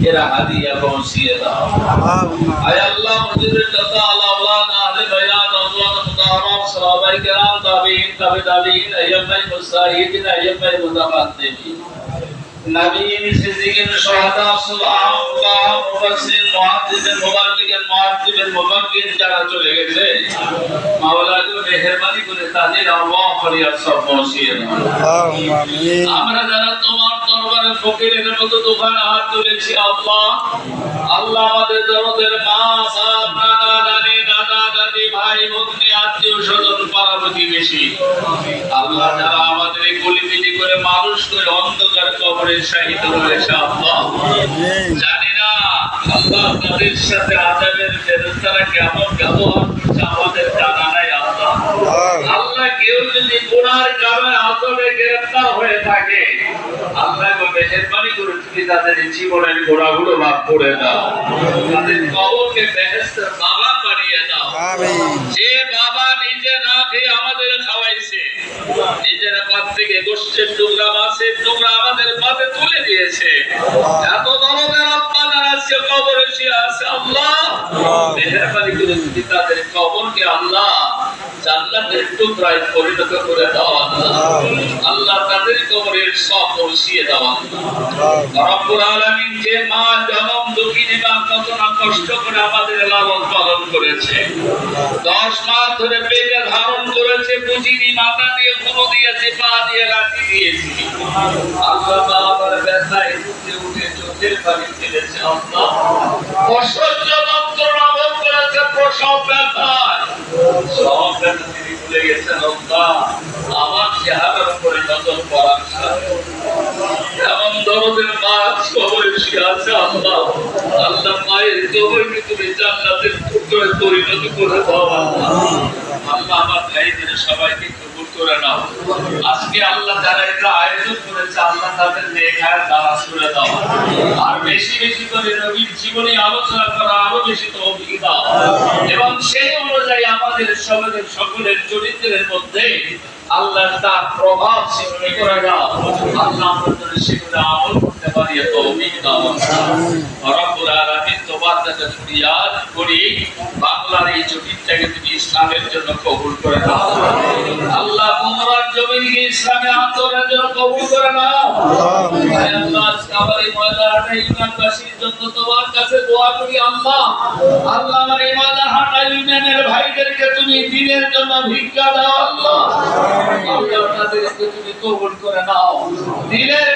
এরা হাদিয়া পৌঁছিয়ে দাও আয় আল্লাহ মজিদের যত আলা আওলাদ আহলে বায়াত আওলাদ মুতাহারাম সাহাবায়ে কেরাম তাবিঈন তাবে তাবিঈন আইয়ামাই মুসাহিদিন আইয়ামাই মুতাকাদ্দিমিন। নবীন সিদ্দিকিন শুহাদা সুবহানাল্লাহ মুফাসসির মুহাদ্দিসিন মুবাল্লিগিন মুহাদ্দিবিন মুফাক্কির যারা চলে গেছে মাওলা গো মেহেরবানি করে তাদের আল্লাহ ফরিয়াদ সব পৌঁছিয়ে দাও আমরা যারা তোমার ফকিরের মতো দোকানে হাত তুলেছি, আল্লাহ। আল্লাহ আমাদের দরদের মা বাপ নানা নানি দাদা দাদি ভাই ভগ্নি আত্মীয় স্বজন পাড়া প্রতিবেশী আল্লাহ যারা আমাদের গলিপিটি করে মানুষ করে অন্ধকার কবরে শাহিত রয়েছে, আল্লাহ। জানি না আল্লাহ তাদের সাথে আজাবের ফেরেস্তারা কেমন ব্যবহার করছে আমাদের কেউ যদি গুনার কারণে আসলে গ্রেফতার হয়ে থাকে। আল্লাহ গো করে তুমি তাদের জীবনের গোড়াগুলো মাফ করে দাও। তাদের কবরকে বেহেস্তের বাগান বানিয়ে দাও। যে বাবা নিজে না খেয়ে আমাদের খাওয়াইছে নিজের পাত থেকে গোষ্ঠের টুকরা মাছের টুকরা আমাদের পাতে তুলে দিয়েছে। এত দরদের যারা আজকে কবরে শুয়ে আছে আল্লাহ মেহেরবানি করে তুমি তাদের কবরকে আল্লাহ জান্নাতের টুকরায় পরিণত করে দাও আল্লাহ তাদের কবরের সব পৌঁছিয়ে দাও রব্বুল আলামিন যে মা জনম দুঃখিনী মা কত না কষ্ট করে আমাদের লালন পালন করেছে। দশ মাস ধরে পেটে ধারণ করেছে বুঝিনি মাথা দিয়ে গুলো দিয়েছে পা দিয়ে লাঠি দিয়েছি। আল্লাহ বাবার ব্যথায় উঠে উঠে চোখের পানি ফেলেছে আল্লাহ। অসহ্য যন্ত্রণা ভোগ করেছে প্রসব ব্যথায়। সব তিনি ভুলে গেছেন আমার চেহারার উপরে করার এমন দরদের মাছ কবরে শুয়ে আছে আল্লাহ। আল্লাহ মায়ের কবরকে তুমি জান্নাতের টুকরোয় পরিণত করে দাও আল্লাহ। আমার ভাইদের সবাইকে কবুল করে নাও। আজকে আল্লাহ যারা এটা আয়োজন করেছে, আল্লাহ তাদের নেখায় দ্বারা শুনে দাও। আর বেশি বেশি করে নবীর জীবনী আলোচনা করা আরও বেশি তৌফিক দাও। এবং সেই আমাদের সকলের সকলের চরিত্রের মধ্যে আল্লাহ তার প্রভাব সৃষ্টি করে দাও আল্লাহ আমাদের সেগুলো আমল করতে পারি তৌফিক দাও রব্বুল আলামিন কাছে ফরিয়াদ করি বাংলার এই জমিনটাকে তুমি ইসলামের জন্য কবুল করে নাও। আল্লাহ তোমার জমিনকে ইসলামের আন্দোলনের জন্য কবুল করে নাও। আল্লাহ। আমার এই ময়দানটা ইউনিয়নবাসীর জন্য তোমার কাছে দোয়া করি আল্লাহ। আল্লাহ আমার এই ময়দানহাটা ইউনিয়নের ভাইদেরকে তুমি দিনের জন্য ভিক্ষা দাও আল্লাহ। আল্লাহ। তাদেরকে তুমি কবুল করে নাও। দিনের